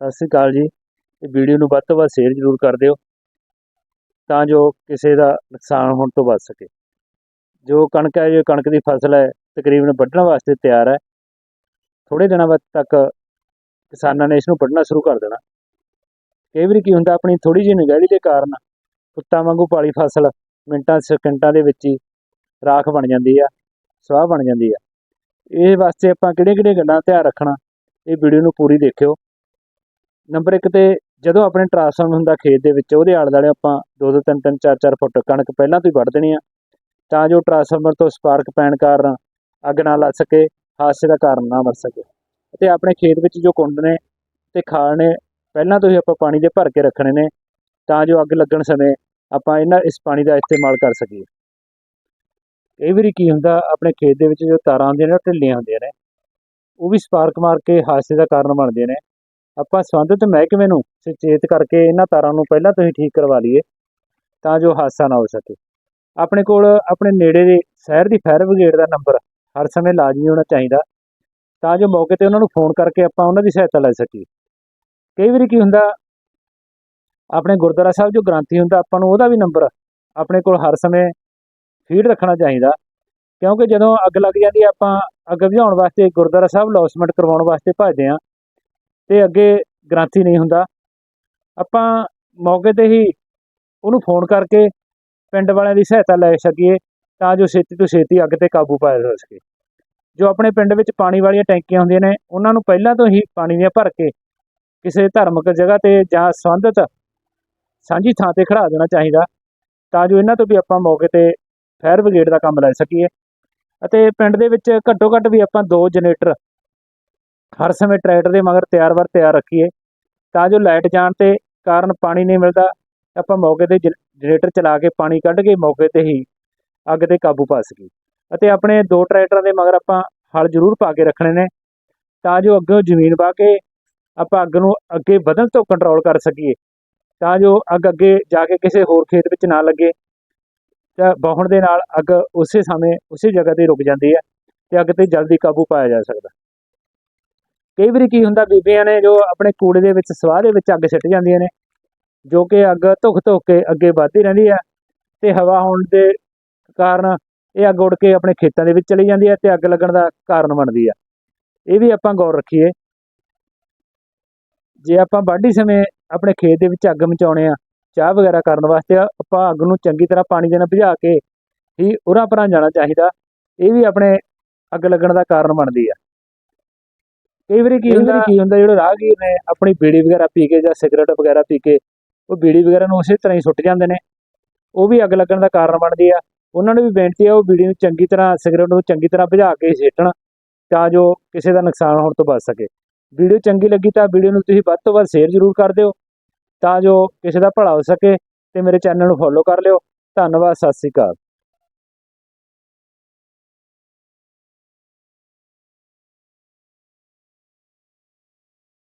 ਸਤਿ ਸ੍ਰੀ ਅਕਾਲ ਜੀ। ਇਹ ਵੀਡੀਓ ਨੂੰ ਵੱਧ ਤੋਂ ਵੱਧ ਸ਼ੇਅਰ ਜ਼ਰੂਰ ਕਰ ਦਿਓ ਤਾਂ ਜੋ ਕਿਸੇ ਦਾ ਨੁਕਸਾਨ ਹੋਣ ਤੋਂ ਬਚ ਸਕੇ। ਜੋ ਕਣਕ ਹੈ ਜੋ ਕਣਕ ਦੀ ਫਸਲ ਹੈ, ਤਕਰੀਬਨ ਵੱਢਣ ਵਾਸਤੇ ਤਿਆਰ ਹੈ। ਥੋੜੇ ਦਿਨਾਂ ਬਾਅਦ ਤੱਕ ਕਿਸਾਨਾਂ ਨੇ ਇਸ ਨੂੰ ਵੱਢਣਾ ਸ਼ੁਰੂ ਕਰ ਦੇਣਾ। ਕਈ ਵਾਰੀ ਕੀ ਹੁੰਦਾ, ਆਪਣੀ ਥੋੜੀ ਜਿਹੀ ਨਿਗਹਿਲੀ ਦੇ ਕਾਰਨ ਕੁੱਤਾ ਵਾਂਗੂ ਪਾਲੀ ਫਸਲ ਮਿੰਟਾਂ, ਸਕਿੰਟਾਂ ਦੇ ਵਿੱਚ ਹੀ ਰਾਖ ਬਣ ਜਾਂਦੀ ਆ ਸਵਾਹ ਬਣ ਜਾਂਦੀ ਆ। ਇਹ ਵਾਸਤੇ ਆਪਾਂ ਕਿਹੜੇ ਕਿਹੜੀਆਂ ਗੱਲਾਂ ਦਾ ਧਿਆਨ ਰੱਖਣਾ, ਇਹ ਵੀਡੀਓ ਨੂੰ ਪੂਰੀ ਦੇਖਿਓ। ਨੰਬਰ 1 ਤੇ ਜਦੋਂ ਆਪਣੇ ਟਰਾਂਸਫਾਰਮਰ ਹੁੰਦਾ ਖੇਤ ਦੇ ਵਿੱਚ, ਉਹਦੇ ਆਲੇ ਦੁਆਲੇ ਆਪਾਂ 2 2 3 3 4 4 ਫੁੱਟ ਕਣਕ ਪਹਿਲਾਂ ਤੋਂ ਹੀ ਵੱਢ ਦੇਣੀ ਆ। ਤਾਂ ਜੋ ਟਰਾਂਸਫਾਰਮਰ ਤੋਂ ਸਪਾਰਕ ਪੈਣ ਕਾਰਨ ਅੱਗ ਨਾ ਲੱਗ ਸਕੇ, ਹਾਦਸੇ ਦਾ ਕਾਰਨ ਨਾ ਬਣ ਸਕੇ। ਅਤੇ ਆਪਣੇ ਖੇਤ ਵਿੱਚ ਜੋ ਕੁੰਡ ਨੇ ਤੇ ਖਾਲ ਨੇ, ਪਹਿਲਾਂ ਤੋਂ ਹੀ ਆਪਾਂ ਪਾਣੀ ਦੇ ਭਰ ਕੇ ਰੱਖਣੇ ਨੇ, ਤਾਂ ਜੋ ਅੱਗ ਲੱਗਣ ਸਮੇਂ ਆਪਾਂ ਇਹਨਾਂ, ਇਸ ਪਾਣੀ ਦਾ ਇਸਤੇਮਾਲ ਕਰ ਸਕੀਏ। ਕਈ ਵਾਰੀ ਕੀ ਹੁੰਦਾ, ਆਪਣੇ ਖੇਤ ਦੇ ਵਿੱਚ ਜੋ ਤਾਰਾਂ ਹੁੰਦੀਆਂ ਨੇ, ਉਹ ਢਿੱਲੀਆਂ ਹੁੰਦੀਆਂ ਨੇ। ਉਹ ਵੀ ਸਪਾਰਕ ਮਾਰ ਕੇ ਹਾਦਸੇ ਦਾ ਕਾਰਨ ਬਣਦੀਆਂ ਨੇ। ਆਪਾਂ ਸੰਬੰਧਿਤ ਮਹਿਕਮੇ ਨੂੰ ਸੁਚੇਤ ਕਰਕੇ ਇਹਨਾਂ ਤਾਰਾਂ ਨੂੰ ਪਹਿਲਾਂ ਤੋਂ ਹੀ ਠੀਕ ਕਰਵਾ ਲਈਏ ਤਾਂ ਜੋ ਹਾਦਸਾ ਨਾ ਹੋ ਸਕੇ। ਆਪਣੇ ਕੋਲ ਆਪਣੇ ਨੇੜੇ ਦੇ ਸ਼ਹਿਰ ਦੀ ਫਾਇਰ ਬ੍ਰਿਗੇਡ ਦਾ ਨੰਬਰ ਹਰ ਸਮੇਂ ਲਾਜ਼ਮੀ ਹੋਣਾ ਚਾਹੀਦਾ। ਤਾਂ ਜੋ ਮੌਕੇ ਤੇ ਉਹਨਾਂ ਨੂੰ ਫੋਨ ਕਰਕੇ ਆਪਾਂ ਉਹਨਾਂ ਦੀ ਸਹਾਇਤਾ ਲੈ ਸਕੀਏ। ਕਈ ਵਾਰੀ ਕੀ ਹੁੰਦਾ, ਆਪਣੇ ਗੁਰਦੁਆਰਾ ਸਾਹਿਬ ਜੋ ਗ੍ਰੰਥੀ ਹੁੰਦਾ, ਆਪਾਂ ਨੂੰ ਉਹਦਾ ਵੀ ਨੰਬਰ ਆਪਣੇ ਕੋਲ ਹਰ ਸਮੇਂ ਫੀਡ ਰੱਖਣਾ ਚਾਹੀਦਾ। ਕਿਉਂਕਿ ਜਦੋਂ ਅੱਗ ਲੱਗ ਜਾਂਦੀ ਹੈ ਆਪਾਂ ਅੱਗ ਬੁਝਾਉਣ ਵਾਸਤੇ ਗੁਰਦੁਆਰਾ ਸਾਹਿਬ ਲੌਸਮੈਂਟ ਕਰਵਾਉਣ ਵਾਸਤੇ ਭੱਜਦੇ ਹਾਂ ਤੇ ਅੱਗੇ ਗ੍ਰੰਥੀ ਨਹੀਂ ਹੁੰਦਾ। ਆਪਾਂ ਮੌਕੇ ਤੇ ਹੀ ਉਹਨੂੰ ਫੋਨ ਕਰਕੇ ਪਿੰਡ ਵਾਲਿਆਂ ਦੀ ਸਹਾਇਤਾ ਲੈ ਸਕੀਏ ਤਾਂ ਜੋ ਛੇਤੀ ਤੋਂ ਛੇਤੀ ਅੱਗ ਤੇ ਕਾਬੂ ਪਾਇਆ ਜਾ ਸਕੇ। ਜੋ ਆਪਣੇ ਪਿੰਡ ਵਿੱਚ ਪਾਣੀ ਵਾਲੀਆਂ ਟੈਂਕੀਆਂ ਹੁੰਦੀਆਂ ਨੇ, ਉਹਨਾਂ ਨੂੰ ਪਹਿਲਾਂ ਤੋਂ ਹੀ ਪਾਣੀ ਦੀਆਂ ਭਰ ਕੇ ਕਿਸੇ ਧਾਰਮਿਕ ਜਗ੍ਹਾ ਤੇ ਜਾਂ ਸੰਬੰਧਿਤ ਸਾਂਝੀ ਥਾਂ ਤੇ ਖੜਾ ਦੇਣਾ ਚਾਹੀਦਾ ਤਾਂ ਜੋ ਇਹਨਾਂ ਤੋਂ ਵੀ ਆਪਾਂ ਮੌਕੇ ਤੇ ਫਾਇਰ ਬ੍ਰਿਗੇਡ ਦਾ ਕੰਮ ਲੈ ਸਕੀਏ। ਅਤੇ ਪਿੰਡ ਦੇ ਵਿੱਚ ਘੱਟੋ ਘੱਟ ਵੀ ਆਪਾਂ ਦੋ ਜਨਰੇਟਰ ਹਰ ਸਮੇਂ ਟਰੈਕਟਰ ਦੇ ਮਗਰ ਤਿਆਰ ਵਰ ਤਿਆਰ ਰੱਖੀਏ, ਤਾਂ ਜੋ ਲਾਈਟ ਜਾਣ ਤੇ ਕਾਰਨ ਪਾਣੀ ਨਹੀਂ ਮਿਲਦਾ। ਆਪਾਂ ਮੌਕੇ ਤੇ ਜਨਰੇਟਰ ਚਲਾ ਕੇ ਪਾਣੀ ਕੱਢ ਕੇ ਮੌਕੇ ਤੇ ਹੀ ਅੱਗ ਤੇ ਕਾਬੂ ਪਾ ਸਕੀਏ। ਅਤੇ ਆਪਣੇ ਦੋ ਟਰੈਕਟਰਾਂ ਦੇ ਮਗਰ ਆਪਾਂ ਹਲ ਜ਼ਰੂਰ ਪਾ ਕੇ ਰੱਖਣੇ ਨੇ, ਤਾਂ ਜੋ ਅੱਗੇ ਜ਼ਮੀਨ ਪਾ ਕੇ ਆਪਾਂ ਅੱਗ ਨੂੰ ਅੱਗੇ ਵਧਣ ਤੋਂ ਕੰਟਰੋਲ ਕਰ ਸਕੀਏ। ਤਾਂ ਜੋ ਅੱਗ ਅੱਗੇ ਜਾ ਕੇ ਕਿਸੇ ਹੋਰ ਖੇਤ ਵਿੱਚ ਨਾ ਲੱਗੇ, ਤਾਂ ਬਹੁਣ ਦੇ ਨਾਲ ਅੱਗ ਉਸੇ ਸਮੇਂ, ਉਸੇ ਜਗ੍ਹਾ ਤੇ ਰੁਕ ਜਾਂਦੀ ਹੈ, ਤੇ ਅੱਗ ਤੇ ਜਲਦੀ ਕਾਬੂ ਪਾਇਆ ਜਾ ਸਕਦਾ। ਕਈ ਵਾਰੀ ਕੀ ਹੁੰਦਾ, ਬੀਬੀਆਂ ਨੇ ਜੋ ਆਪਣੇ ਕੂੜੇ ਦੇ ਵਿੱਚ, ਸਵਾਹ ਦੇ ਵਿੱਚ ਅੱਗ ਸਿੱਟ ਜਾਂਦੀਆਂ ਨੇ, ਜੋ ਕਿ ਅੱਗ ਧੁੱਖ ਧੁੱਖ ਕੇ ਅੱਗੇ ਵੱਧਦੀ ਰਹਿੰਦੀ ਹੈ ਤੇ ਹਵਾ ਹੋਣ ਦੇ ਕਾਰਨ ਇਹ ਅੱਗ ਉੱਡ ਕੇ ਆਪਣੇ ਖੇਤਾਂ ਦੇ ਵਿੱਚ ਚਲੀ ਜਾਂਦੀ ਹੈ ਤੇ ਅੱਗ ਲੱਗਣ ਦਾ ਕਾਰਨ ਬਣਦੀ ਆ ਇਹ ਵੀ ਆਪਾਂ ਗੌਰ ਰੱਖੀਏ। ਜੇ ਆਪਾਂ ਵਾਢੀ ਸਮੇਂ ਆਪਣੇ ਖੇਤ ਦੇ ਵਿੱਚ ਅੱਗ ਮਚਾਉਣੇ ਆ, ਚਾਹ ਵਗੈਰਾ ਕਰਨ ਵਾਸਤੇ, ਆਪਾਂ ਅੱਗ ਨੂੰ ਚੰਗੀ ਤਰ੍ਹਾਂ ਪਾਣੀ ਦੇ ਨਾਲ ਬੁਝਾ ਕੇ ਹੀ ਉਰਾਂ ਪਰਾਂ ਜਾਣਾ ਚਾਹੀਦਾ। ਇਹ ਵੀ ਆਪਣੇ ਅੱਗ ਲੱਗਣ ਦਾ ਕਾਰਨ ਬਣਦੀ ਆ ਕਈ ਵਾਰੀ ਕੀ ਹੁੰਦਾ ਕੀ ਹੁੰਦਾ ਜਿਹੜੇ ਰਾਹਗੀਰ ਨੇ ਆਪਣੀ ਬੀੜੀ ਵਗੈਰਾ ਪੀ ਕੇ ਜਾਂ ਸਿਗਰਟ ਵਗੈਰਾ ਪੀ ਕੇ ਉਹ ਬੀੜੀ ਵਗੈਰਾ ਨੂੰ ਉਸੇ ਤਰ੍ਹਾਂ ਹੀ ਸੁੱਟ ਜਾਂਦੇ ਨੇ। ਉਹ ਵੀ ਅੱਗ ਲੱਗਣ ਦਾ ਕਾਰਨ ਬਣਦੀ ਆ। ਉਹਨਾਂ ਨੂੰ ਵੀ ਬੇਨਤੀ ਆ ਉਹ ਬੀੜੀ ਨੂੰ ਚੰਗੀ ਤਰ੍ਹਾਂ ਸਿਗਰਟ ਨੂੰ ਚੰਗੀ ਤਰ੍ਹਾਂ ਬੁਝਾ ਕੇ ਸੇਟਣ ਤਾਂ ਜੋ ਕਿਸੇ ਦਾ ਨੁਕਸਾਨ ਹੋਣ ਤੋਂ ਬਚ ਸਕੇ। ਵੀਡੀਓ ਚੰਗੀ ਲੱਗੀ ਤਾਂ ਵੀਡੀਓ ਨੂੰ ਤੁਸੀਂ ਵੱਧ ਤੋਂ ਵੱਧ ਸ਼ੇਅਰ ਜ਼ਰੂਰ ਕਰ ਦਿਓ ਤਾਂ ਜੋ ਕਿਸੇ ਦਾ ਭਲਾ ਹੋ ਸਕੇ ਤੇ ਮੇਰੇ ਚੈਨਲ ਨੂੰ ਫੋਲੋ ਕਰ ਲਿਓ। ਧੰਨਵਾਦ ਸਤਿ ਸ੍ਰੀ ਅਕਾਲ।